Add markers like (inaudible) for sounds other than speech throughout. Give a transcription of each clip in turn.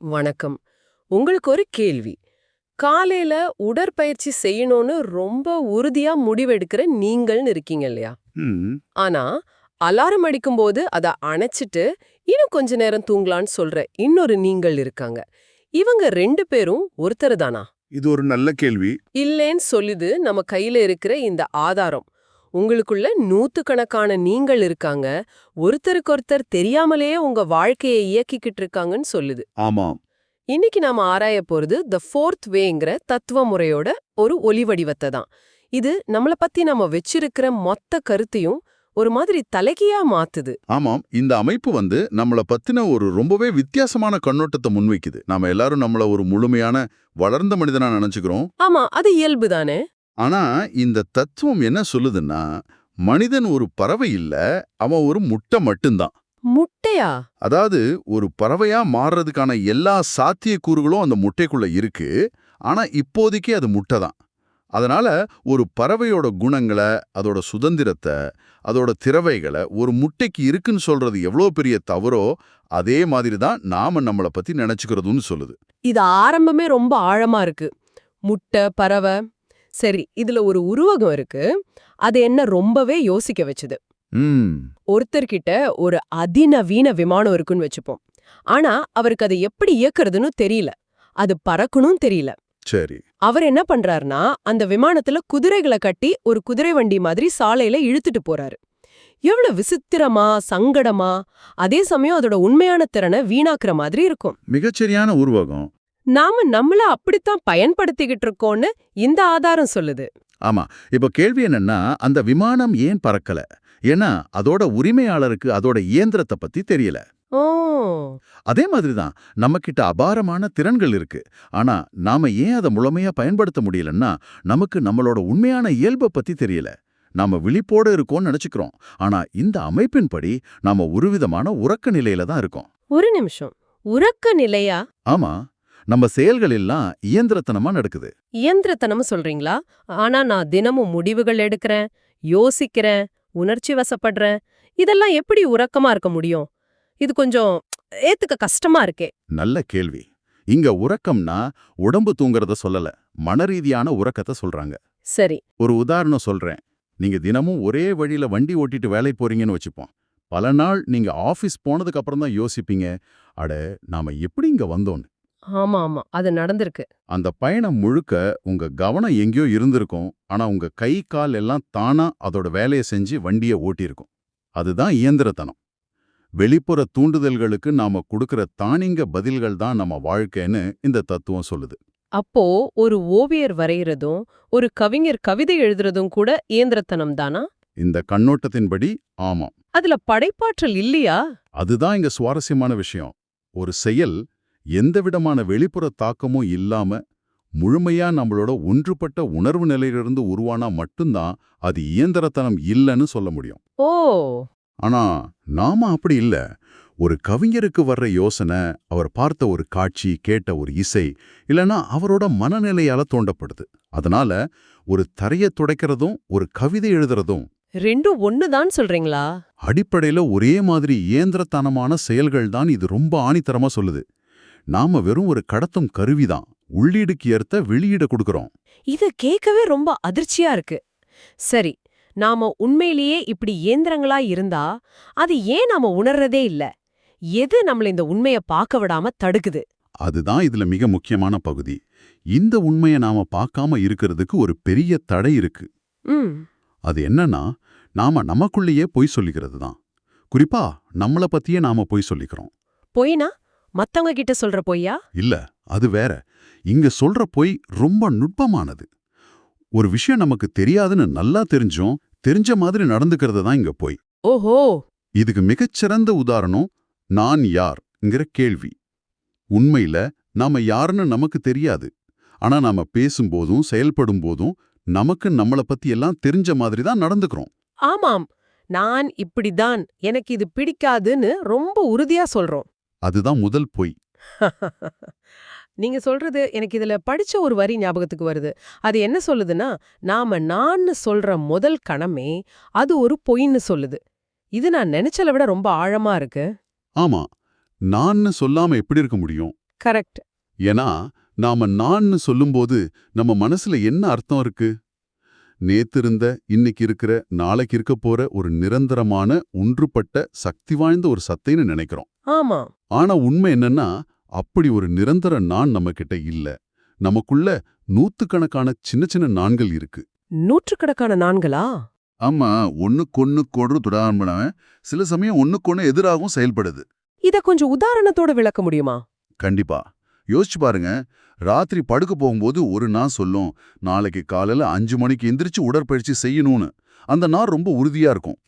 வணக்கம். உங்களுக்கு ஒரு கேள்வி. காலையில உடற்பயிற்சி செய்யணும்னு ரொம்ப உறுதியா முடிவெடுக்கிற நீங்கள்னு இருக்கீங்க இல்லையா? ஆனா அலாரம் அடிக்கும்போது அத அணைச்சிட்டு இன்னும் கொஞ்ச நேரம் தூங்கலான்னு சொல்ற இன்னொரு நீங்கள் இருக்காங்க. இவங்க ரெண்டு பேரும் ஒருத்தர் தானா இது ஒரு நல்ல கேள்வி. இல்லேன்னு சொல்லுது நம்ம கையில இருக்கிற இந்த ஆதாரம். உங்களுக்குள்ள நூத்துக்கணக்கான நீங்கள் இருக்காங்க. ஒருத்தருக்கொருத்தர் தெரியாமலேயே உங்க வாழ்க்கையை இயக்கிக்கிட்டு இருக்காங்கன்னு சொல்லுது. ஆமாம். இன்னைக்கு நாம ஆராய போறது த ஃபோர்த் வேங்கிற தத்துவ முறையோட ஒரு ஒலி வடிவத்தை தான். இது நம்மள பத்தி நம்ம வச்சிருக்கிற மொத்த கருத்தையும் ஒரு மாதிரி தலைகீழா மாத்துது. ஆமாம். இந்த அமைப்பு வந்து நம்மள பத்தின ஒரு ரொம்பவே வித்தியாசமான கண்ணோட்டத்தை முன்வைக்குது. நாம எல்லாரும் நம்மள ஒரு முழுமையான வளர்ந்த மனிதனா நினைச்சுக்கிறோம். ஆமா அது இயல்பு தானே? ஆனா இந்த தத்துவம் என்ன சொல்லுதுன்னா மனிதன் ஒரு பறவை இல்ல அவன் ஒரு முட்டை மட்டும்தான். முட்டையா? அதாவது ஒரு பறவையா மாறுறதுக்கான எல்லா சாத்தியக்கூறுகளும் அந்த முட்டைக்குள்ள இருக்கு. ஆனா இப்போதைக்கு அது முட்டை தான் அதனால ஒரு பறவையோட குணங்களை அதோட சுதந்திரத்தை அதோட திறவைகளை ஒரு முட்டைக்கு இருக்குன்னு சொல்றது எவ்வளோ பெரிய தவறோ அதே மாதிரி தான் நாம நம்மளை பத்தி நினைச்சுக்கிறதுன்னு சொல்லுது. இது ஆரம்பமே ரொம்ப ஆழமா இருக்கு. முட்டை பறவை சரி இதுல ஒரு உருவகம் இருக்கு. அது என்ன ரொம்பவே யோசிக்க வச்சுது. ஒருத்தர்கிட்ட ஒரு அதிநவீன விமானம் இருக்குன்னு வச்சுப்போம். ஆனா அவருக்கு அதை எப்படி இயக்குறதுன்னு தெரியல. அது பறக்கணும் தெரியல. சரி. அவர் என்ன பண்றாருன்னா அந்த விமானத்துல குதிரைகளை கட்டி ஒரு குதிரை வண்டி மாதிரி சாலையில இழுத்துட்டு போறாரு. எவ்வளவு விசித்திரமா சங்கடமா அதே சமயம் அதோட உண்மையான திறனை வீணாக்குற மாதிரி இருக்கும். மிகச்சரியான உருவகம். நாம நம்மள அப்படித்தான் பயன்படுத்திக்கிட்டு இருக்கோம்னு இந்த ஆதாரம் சொல்லுது. ஆமா. இப்ப கேள்வி என்னன்னா அந்த விமானம் ஏன் பறக்கல? ஏன்னா அதோட உரிமையாளருக்கு அதோட இயந்திரத்தை பத்தி தெரியல. ஓ. அதே மாதிரி தான் நம்மக்கிட்ட அபாரமான திறன்கள் இருக்கு. ஆனா நாம ஏன் அதை முழுமையா பயன்படுத்த முடியலன்னா நமக்கு நம்மளோட உண்மையான இயல்பை பத்தி தெரியல. நாம விழிப்போட இருக்கோம்னு நினைச்சுக்கிறோம். ஆனா இந்த அமைப்பின்படி நாம ஒரு விதமான உறக்க நிலையில தான் இருக்கோம். ஒரு நிமிஷம். உறக்க நிலையா? ஆமா. நம்ம செயல்கள் எல்லாம் இயந்திரத்தனமா நடக்குது. இயந்திரத்தனம் சொல்றீங்களா? ஆனா நான் தினமும் முடிவுகள் எடுக்கிறேன் யோசிக்கிறேன் உணர்ச்சி வசப்படுறேன். இதெல்லாம் எப்படி உறக்கமா இருக்க முடியும்? இது கொஞ்சம் ஏத்துக்க கஷ்டமா இருக்கே. நல்ல கேள்வி. இங்க உறக்கம்னா உடம்பு தூங்குறத சொல்லல மனரீதியான உறக்கத்தை சொல்றாங்க. சரி. ஒரு உதாரணம் சொல்றேன். நீங்க தினமும் ஒரே வழியில வண்டி ஓட்டிட்டு வேலை போறீங்கன்னு வச்சுப்போம். பல நாள் நீங்க ஆபீஸ் போனதுக்கு அப்புறம் தான் யோசிப்பீங்க அட நாம எப்படி இங்க வந்தோன்னு. ஆமா ஆமா அது நடந்திருக்கு. அந்த பயணம் முழுக்க உங்க கவனம் எங்கேயோ இருந்திருக்கும். ஆனா உங்க கை கால் எல்லாம் தானா அதோட வேலையை செஞ்சு வண்டியை ஓட்டியிருக்கும். அதுதான் இயந்திரத்தனம். வெளிப்புற தூண்டுதல்களுக்கு நாம கொடுக்கிற தானிங்க பதில்கள் தான் நம்ம வாழ்க்கைன்னு இந்த தத்துவம் சொல்லுது. அப்போ ஒரு ஓவியர் வரைகிறதும் ஒரு கவிஞர் கவிதை எழுதுறதும் கூட இயந்திரத்தனம் தானா? இந்த கண்ணோட்டத்தின்படி ஆமாம். அதுல படைப்பாற்றல் இல்லையா? அதுதான் இங்க சுவாரஸ்யமான விஷயம். ஒரு செயல் எந்தவிதமான வெளிப்புற தாக்கமும் இல்லாம முழுமையா நம்மளோட ஒன்றுபட்ட உணர்வு நிலையிலிருந்து உருவானா மட்டும்தான் அது இயந்திரத்தனம் இல்லைன்னு சொல்ல முடியும். ஓ! ஆனா நாம அப்படி இல்ல. ஒரு கவிஞருக்கு வர்ற யோசனை அவர் பார்த்த ஒரு காட்சி கேட்ட ஒரு இசை இல்லனா அவரோட மனநிலையால தோண்டப்படுது. அதனால ஒரு தரைய துடைக்கிறதும் ஒரு கவிதை எழுதுறதும் ரெண்டும் ஒண்ணுதான் சொல்றீங்களா? அடிப்படையில ஒரே மாதிரி இயந்திரத்தனமான செயல்கள் தான் இது ரொம்ப ஆணித்தரமா சொல்லுது. நாம வெறும் ஒரு கடத்தும் கருவிதான். உள்ளீடுக்கு ஏற்ற வெளியீட கொடுக்கறோம். இது கேட்கவே ரொம்ப அதிர்ச்சியா இருக்கு. சரி நாம உண்மையிலேயே இப்படி இயந்திரங்களா இருந்தா அது ஏன் நாம உணர்றதே இல்ல? எது நம்மள இந்த உண்மைய பார்க்க விடாம தடுக்குது? அதுதான் இதுல மிக முக்கியமான பகுதி. இந்த உண்மையை நாம பார்க்காம இருக்கிறதுக்கு ஒரு பெரிய தடை இருக்கு. ம். அது என்னன்னா நாம நமக்குள்ளேயே பொய் சொல்லிக்கிறது தான் குறிப்பா நம்மள பத்தியே நாம பொய் சொல்லிக்கிறோம். பொய்னா? மத்தவங்க கிட்ட சொல்ற பொய்யா? இல்ல அது வேற. இங்க சொல்ற பொய் ரொம்ப நுட்பமானது. ஒரு விஷயம் நமக்கு தெரியாதுன்னு நல்லா தெரிஞ்சும் தெரிஞ்ச மாதிரி நடந்துக்கிறது தான் இங்க பொய். ஓஹோ! இதுக்கு மிகச்சிறந்த உதாரணம் நான் யார்ங்கிற கேள்வி. உண்மையில நாம யாருன்னு நமக்கு தெரியாது. ஆனா நாம பேசும்போதும் செயல்படும் போதும் நமக்கு நம்மள பத்தி எல்லாம் தெரிஞ்ச மாதிரி தான் நடந்துக்கிறோம். ஆமாம். நான் இப்படிதான் எனக்கு இது பிடிக்காதுன்னு ரொம்ப உறுதியா சொல்றோம். அதுதான் முதல் பொய். (laughs) நீங்க சொல்றது எனக்கு இதுல படிச்ச ஒரு வரி ஞாபகத்துக்கு வருது. அது என்ன சொல்லுதுன்னா நாம நான்னு சொல்ற முதல் கணமே அது ஒரு பொய்ன்னு சொல்லுது. இது நான் நினைச்சல விட ரொம்ப ஆழமா இருக்கு. ஆமா. நான்னு சொல்லாம எப்படி இருக்க முடியும்? கரெக்ட். ஏன்னா நாம நான்னு சொல்லும்போது நம்ம மனசுல என்ன அர்த்தம் இருக்கு? நேத்து இருந்த இன்னைக்கு இருக்கிற நாளைக்கு இருக்க போற ஒரு நிரந்தரமான ஒன்றுபட்ட சக்தி வாய்ந்த ஒரு சத்தைன்னு நினைக்கிறோம். ஆமா. ஆனா உண்மை என்னன்னா அப்படி ஒரு நிரந்தர நான் நம்ம கிட்ட இல்ல. நமக்குள்ள நூத்துக்கணக்கான சின்ன சின்ன நான்கள் இருக்கு. நூற்றுக்கணக்கான நான்களா? ஆமா ஒண்ணுக்கொன்னு கொடு துடாமனவன் சில சமயம் ஒண்ணுக்கொன்னு எதிராகவும் செயல்படுது. இத கொஞ்சம் உதாரணத்தோட விளக்க முடியுமா? கண்டிப்பா. யோசிச்சு பாருங்க ராத்திரி படுக்க போகும்போது ஒரு நாள் சொல்லும் நாளைக்கு காலையில அஞ்சு மணிக்கு எந்திரிச்சு உடற்பயிற்சி செய்யணும்னு. அந்த நாள் ரொம்ப உறுதியா இருக்கும்.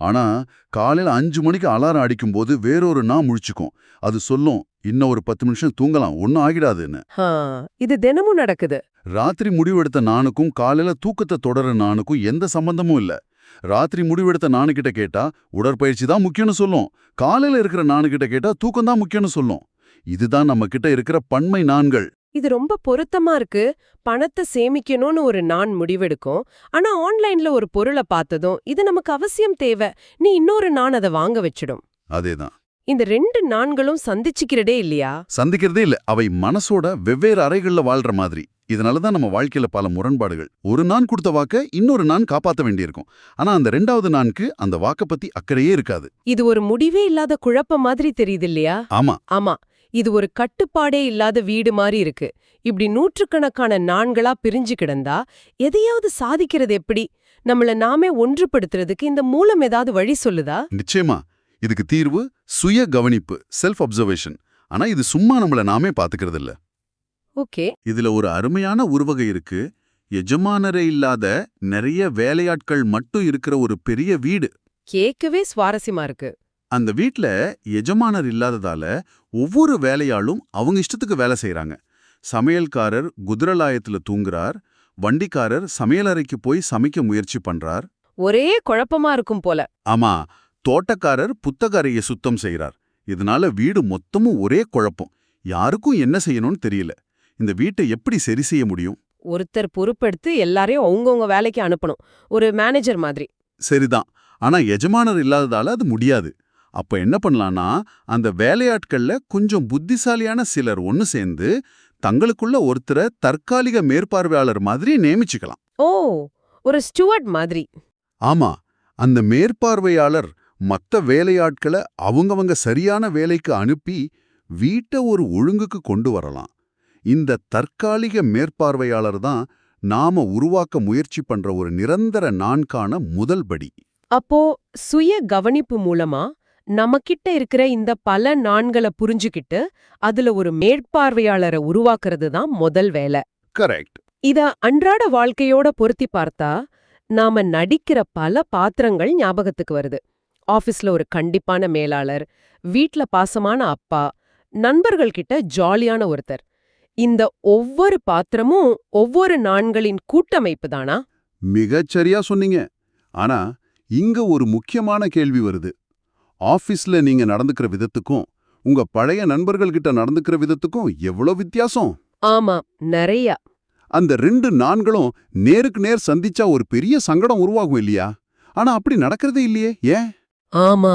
ஆனா காலையில அஞ்சு மணிக்கு அலாரம் அடிக்கும்போது வேறொரு நாள் முழிச்சுக்கும். அது சொல்லும் இன்னும் ஒரு பத்து நிமிஷம் தூங்கலாம் ஒன்னும் ஆகிடாதுன்னு. இது தினமும் நடக்குது. ராத்திரி முடிவெடுத்த நானுக்கும் காலையில தூக்கத்தை தொடர நானுக்கும் எந்த சம்பந்தமும் இல்ல. ராத்திரி முடிவெடுத்த நானுகிட்ட கேட்டா உடற்பயிற்சி தான் முக்கியம்னு சொல்லும். காலையில இருக்கிற நானுகிட்ட கேட்டா தூக்கம் தான் முக்கியம்னு சொல்லும். இதுதான் நம்ம கிட்ட இருக்கிற பன்மை நான்கள். இது ரொம்ப பொருத்தமா இருக்கு. பணத்தை சேமிக்கணும்னு ஒரு நான் முடிவெடுக்கும். ஆனா ஆன்லைன்ல ஒரு பொருளை பார்த்ததும் இது நமக்கு அவசியம் தேவை. நீ இன்னொரு நான் அதை வாங்க வச்சிடும். அதேதான். இந்த ரெண்டு நான்களும் சந்திச்சுக்கிறதே இல்லையா? சந்திக்கிறதே இல்ல. அவை மனசோட வெவ்வேறு அறைகள்ல வாழ்ற மாதிரி. இதனாலதான் நம்ம வாழ்க்கையில பல முரண்பாடுகள். ஒரு நான் கொடுத்த வாக்க இன்னொரு நான் காப்பாத்த வேண்டியிருக்கும். ஆனா அந்த ரெண்டாவது நான்கு அந்த வாக்க பத்தி அக்கறையே இருக்காது. இது ஒரு முடிவே இல்லாத குழப்பம் மாதிரி தெரியுது இல்லையா? ஆமா. ஆமா. இது ஒரு கட்டுப்பாடே இல்லாத வீடு மாதிரி இருக்கு. இப்படி நூற்றுக்கணக்கான நான்களா பிரிஞ்சு கிடந்தா எதையாவது சாதிக்கிறது எப்படி? நம்மள நாமே ஒன்றுபடுத்துறதுக்கு இந்த மூலம் ஏதாவது வழி சொல்லுதா? நிச்சயமா. இதுக்கு தீர்வு சுய கவனிப்பு செல்ஃப் அப்சர்வேஷன் ஆனா இது சும்மா நம்மள நாமே பாத்துக்கிறது இல்ல ஓகே. இதுல ஒரு அருமையான உருவகை இருக்கு. எஜமானரே இல்லாத நிறைய வேலையாட்கள் மட்டும் இருக்கிற ஒரு பெரிய வீடு. கேட்கவே சுவாரஸ்யமா இருக்கு. அந்த வீட்ல எஜமானர் இல்லாததால ஒவ்வொரு வேலையாளும் அவங்க இஷ்டத்துக்கு வேலை செய்றாங்க. சமையல்காரர் குதிரலாயத்துல தூங்குறார். வண்டிக்காரர் சமையலறைக்கு போய் சமைக்க முயற்சி பண்றார். ஒரே குழப்பமா இருக்கும் போல. ஆமா தோட்டக்காரர் புத்தகரைய சுத்தம் செய்றார். இதனால வீடு மொத்தமும் ஒரே குழப்பம். யாருக்கும் என்ன செய்யணும்னு தெரியல. இந்த வீட்டை எப்படி சரி செய்ய முடியும்? ஒருத்தர் பொறுப்பெடுத்து எல்லாரையும் அவங்கவங்க வேலைக்கு அனுப்பணும். ஒரு மேனேஜர் மாதிரி. சரிதான். ஆனா எஜமானர் இல்லாததால அது முடியாது. அப்ப என்ன பண்ணலாம்னா அந்த வேலையாட்கள்ல கொஞ்சம் புத்திசாலியான சிலர் ஒன்னு சேர்ந்து தங்களுக்குள்ள ஒருத்தரை தற்காலிக மேற்பார்வையாளர் மாதிரி நியமிச்சுக்கலாம். ஓ ஒரு ஸ்டூவர்ட் மாதிரி. ஆமா அந்த மேற்பார்வையாளர் மத்த வேலையாட்களை அவங்கவங்க சரியான வேலைக்கு அனுப்பி வீட்டை ஒரு ஒழுங்குக்கு கொண்டு வரலாம். இந்த தற்காலிக மேற்பார்வையாளர் தான் நாம உருவாக்க முயற்சி பண்ற ஒரு நிரந்தர நான்கான முதல் படி. அப்போ சுய கவனிப்பு மூலமா நமக்கிட்ட இருக்கிற இந்த பல நான்களை புரிஞ்சுக்கிட்டு அதுல ஒரு மேற்பார்வையாளரை உருவாக்குறது தான் முதல் வேலை. கரெக்ட். இத அன்றாட வாழ்க்கையோட பொருத்தி பார்த்தா நாம நடிக்கிற பல பாத்திரங்கள் ஞாபகத்துக்கு வருது. ஆபீஸ்ல ஒரு கண்டிப்பான மேலாளர் வீட்ல பாசமான அப்பா நண்பர்கள் கிட்ட ஜாலியான ஒருத்தர். இந்த ஒவ்வொரு பாத்திரமும் ஒவ்வொரு நான்களின் கூட்டமைப்பு தானா? மிகச்சரியா சொன்னீங்க. ஆனா இங்க ஒரு முக்கியமான கேள்வி வருது. ஆபீஸ்ல நீங்க நடந்துக்கிற விதத்துக்கும் உங்க பழைய நண்பர்கள்கிட்ட நடந்துக்கிற விதத்துக்கும் எவ்வளவு வித்தியாசம்? ஆமா நிறைய. அந்த ரெண்டு நான்களும் நேருக்கு நேர் சந்திச்சா ஒரு பெரிய சங்கடம் உருவாகும் இல்லையா? ஆனா அப்படி நடக்கிறதே இல்லையே ஏன்? ஆமா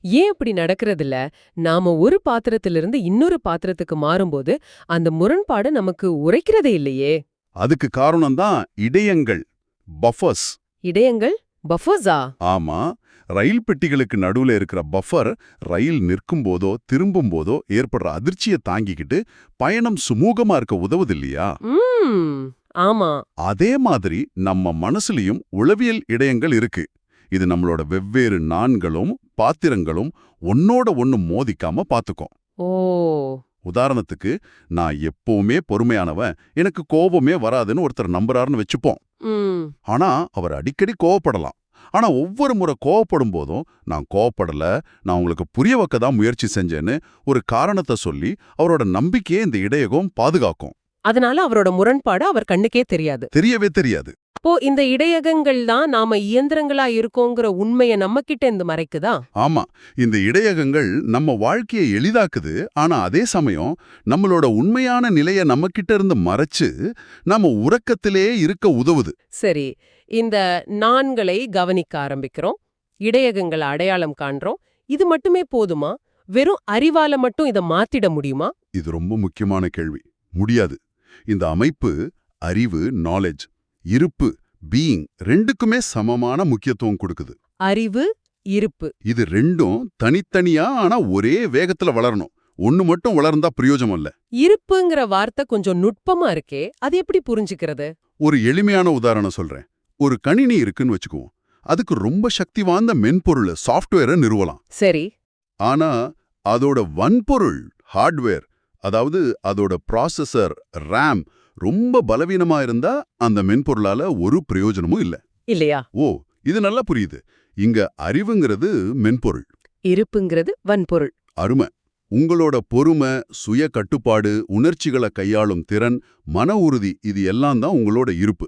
ஏன் இப்படி நடக்கறதில்ல? நாம ஒரு பாத்திரத்திலிருந்து இன்னொரு பாத்திரத்துக்கு மாறும்போது அந்த முரண்பாடு நமக்கு உரைக்கிறதே இல்லையே. அதுக்கு காரணம்தான் இடையங்கள் பஃபர்ஸ் இடையங்கள்? பஃபர்ஸா? ஆமா. ரயில் பெட்டிகளுக்கு நடுவுல இருக்கிற பஃபர் ரயில் நிற்கும் போதோ திரும்பும் போதோ ஏற்படுற அதிர்ச்சியை தாங்கிக்கிட்டு பயணம் சுமூகமா இருக்க உதவுது இல்லையா ஆமா. அதே மாதிரி நம்ம மனசுலயும் உளவியல் இடையங்கள் இருக்கு. இது நம்மளோட வெவ்வேறு நான்களும் பாத்திரங்களும் ஒன்னோட ஒன்னு மோதிக்காம பாத்துக்கும். ஓ. உதாரணத்துக்கு நான் எப்பவுமே பொறுமையானவன் எனக்கு கோபமே வராதுன்னு ஒருத்தர் நம்புறாருன்னு வச்சுப்போம். ஆனா அவர் அடிக்கடி கோவப்படலாம். ஆனா ஒவ்வொரு முறை கோவப்படும் போதும் நான் கோவப்படல நான் உங்களுக்கு புரிய வைக்க தான் முயற்சி செஞ்சேன்னு ஒரு காரணத்தை சொல்லி அவரோட நம்பிக்கையை இந்த இடையகம் பாதுகாக்கும். அதனால அவரோட முரண்பாடு அவர் கண்ணுக்கே தெரியாது. தெரியவே தெரியாது. அப்போ இந்த இடையகங்கள் தான் நாம இயந்திரங்களா இருக்கோங்கிற உண்மைய நம்ம கிட்ட இருந்து மறைக்குதா? ஆமா. இந்த இடையகங்கள் நம்ம வாழ்க்கையை எளிதாக்குது. ஆனா அதே சமயம் நம்மளோட உண்மையான நிலைய நம்ம கிட்ட இருந்து மறைச்சு நம்ம உறக்கத்திலே இருக்க உதவுது. சரி. இந்த நான்களை கவனிக்க ஆரம்பிக்கிறோம். இடையகங்களை அடையாளம் காண்றோம். இது மட்டுமே போதுமா? வெறும் அறிவால மட்டும் இத மாத்திட முடியுமா? இது ரொம்ப முக்கியமான கேள்வி. முடியாது. இந்த அமைப்பு அறிவு நாலேஜ் இருப்பு பீயிங் ரெண்டுக்குமே சமமான முக்கியத்துவம் கொடுக்குது. அறிவு இருப்பு. இது ரெண்டும் தனித்தனியா ஆனா ஒரே வேகத்துல வளரணும். ஒண்ணு மட்டும் வளர்ந்தா பிரயோஜனம் இல்ல. இருப்புங்கிற வார்த்தை கொஞ்சம் நுட்பமா இருக்கே அது எப்படி புரிஞ்சுக்கிறது? ஒரு எளிமையான உதாரணம் சொல்றேன். ஒரு கணினி இருக்குன்னு வச்சுக்குவோம். அதுக்கு ரொம்ப சக்தி வாய்ந்த மென்பொருள் சாஃப்ட்வேரை நிறுவலாம். சரி. ஆனா அதோட வன்பொருள் ஹார்ட்வேர் அதாவது அதோட ப்ராசஸர் ரேம் ரொம்ப பலவீனமா இருந்தா அந்த மென்பொருளால ஒரு பிரயோஜனமும் இல்ல. இல்லையா? ஓ இது நல்லா புரியுது. இங்க அறிவுங்கிறது மென்பொருள். இருப்புங்கிறது வன்பொருள். அருமை. உங்களோட பொறுமை சுய கட்டுப்பாடு உணர்ச்சிகளை கையாளும் திறன் மன உறுதி இது எல்லாம் தான் உங்களோட இருப்பு.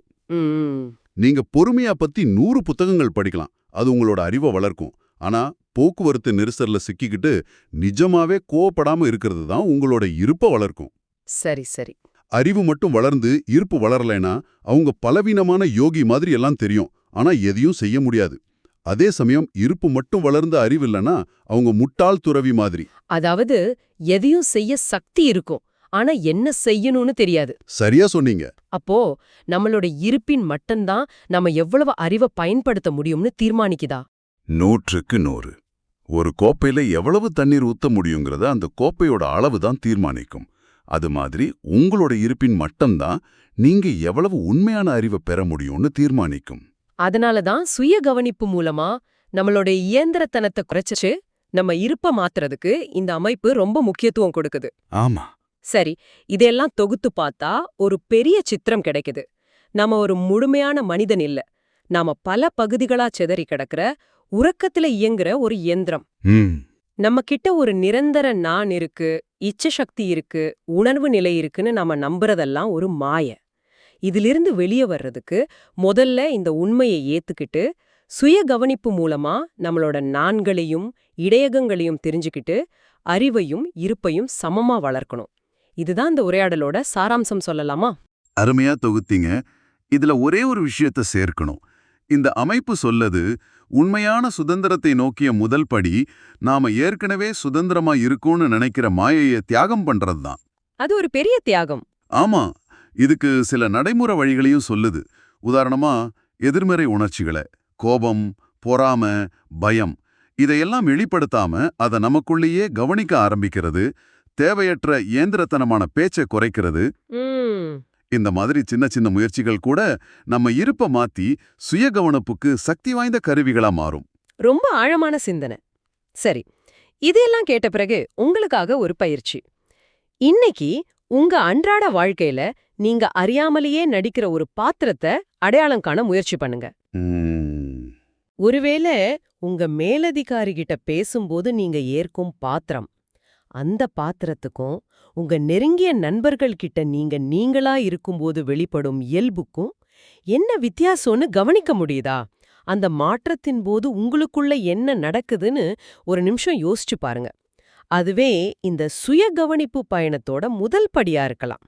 நீங்க பொறுமையா பத்தி நூறு புத்தகங்கள் படிக்கலாம். அது உங்களோட அறிவை வளர்க்கும். ஆனா போக்குவரத்து நெரிசல்ல சிக்கிக்கிட்டு நிஜமாவே கோவப்படாம இருக்கிறது தான் உங்களோட இருப்பை வளர்க்கும். சரி சரி. அறிவு மட்டும் வளர்ந்து இருப்பு வளரலைனா அவங்க பலவீனமான யோகி மாதிரி எல்லாம் தெரியும். ஆனா எதையும் செய்ய முடியாது. அதே சமயம் இருப்பு மட்டும் வளர்ந்த அறிவு இல்லைன்னா அவங்க முட்டாள் துறவி மாதிரி. அதாவது எதையும் செய்ய சக்தி இருக்கும். ஆனா என்ன செய்யணும்னு தெரியாது. சரியா சொன்னீங்க. அப்போ நம்மளோட இருப்பின் மட்டம்தான் நம்ம எவ்வளவு அறிவை பயன்படுத்த முடியும்னு தீர்மானிக்குதா? நூற்றுக்கு நூறு. ஒரு கோப்பையில எவ்வளவு தண்ணீர் ஊத்த முடியுங்கிறத அந்த கோப்பையோட அளவு தான் தீர்மானிக்கும். அது மாதிரி உங்களோட இருப்பின் மட்டம்தான் நீங்க எவ்வளவு உண்மையான அறிவை பெற முடியும்னு தீர்மானிக்கும். அதனால தான் சுய கவனிப்பு மூலமா நம்மளோட இயந்திரத்தனத்தை குறைச்சு நம்ம இருப்ப மாத்துறதுக்கு இந்த அமைப்பு ரொம்ப முக்கியத்துவம் கொடுக்குது. ஆமா. சரி இதெல்லாம் தொகுத்து பார்த்தா ஒரு பெரிய சித்திரம் கிடைக்குது. நாம ஒரு முழுமையான மனிதன் இல்ல. நாம பல பகுதிகளா சிதறி கிடக்கிற உறக்கத்துல இயங்குற ஒரு இயந்திரம். ம். நம்ம கிட்ட ஒரு நிரந்தர நான் இருக்கு இச்ச சக்தி இருக்கு உணர்வு நிலை இருக்குன்னு நாம நம்புறதெல்லாம் ஒரு மாய. இதிலிருந்து வெளியே வர்றதுக்கு முதல்ல இந்த உண்மையை ஏத்துக்கிட்டு சுய கவனிப்பு மூலமா நம்மளோட நான்களையும் இடையகங்களையும் தெரிஞ்சுக்கிட்டு அறிவையும் இருப்பையும் சமமா வளர்க்கணும். இதுதான் இந்த உரையாடலோட சாராம்சம் சொல்லலாமா? அருமையா தொகுத்தீங்க. இதுல ஒரே ஒரு விஷயத்த சேர்க்கணும். இந்த அமைப்பு சொல்லது உண்மையான சுதந்திரத்தை நோக்கிய முதல் படி நாம ஏற்கனவே சுதந்திரமா இருக்கோம்னு நினைக்கிற மாயைய தியாகம் பண்றதுதான். அது ஒரு பெரிய தியாகம். ஆமா இதுக்கு சில நடைமுறை வழிகளையும் சொல்லுது. உதாரணமா எதிர்மறை உணர்ச்சிகளை கோபம் பொறாம பயம் இதையெல்லாம் வெளிப்படுத்தாம அதை நமக்குள்ளேயே கவனிக்க ஆரம்பிக்கிறது தேவையற்ற இயந்திரத்தனமான பேச்சை குறைக்கிறது. இந்த மாதிரி சின்ன சின்ன முயற்சிகள் கூட நம்ம இருப்ப மாத்தி சுய கவனப்புக்கு சக்தி வாய்ந்த கருவிகளா மாறும். ரொம்ப ஆழமான சிந்தனை. சரி இதையெல்லாம் கேட்ட பிறகு உங்களுக்காக ஒரு பயிற்சி. இன்னைக்கு உங்க அன்றாட வாழ்க்கையில நீங்க அறியாமலேயே நடிக்கிற ஒரு பாத்திரத்தை அடையாளம் காண முயற்சி பண்ணுங்க. ஒருவேளை உங்க மேலதிகாரி கிட்ட பேசும்போது நீங்க ஏற்கும் பாத்திரம் அந்த பாத்திரத்துக்கும் உங்க நெருங்கிய நண்பர்கள் கிட்ட நீங்க நீங்களா இருக்கும்போது வெளிப்படும் இயல்புக்கும் என்ன வித்தியாசம்னு கவனிக்க முடியுதா? அந்த மாற்றத்தின் போது உங்களுக்குள்ள என்ன நடக்குதுன்னு ஒரு நிமிஷம் யோசிச்சு பாருங்க. அதுவே இந்த சுய கவனிப்பு பயணத்தோட முதல் படியா இருக்கலாம்.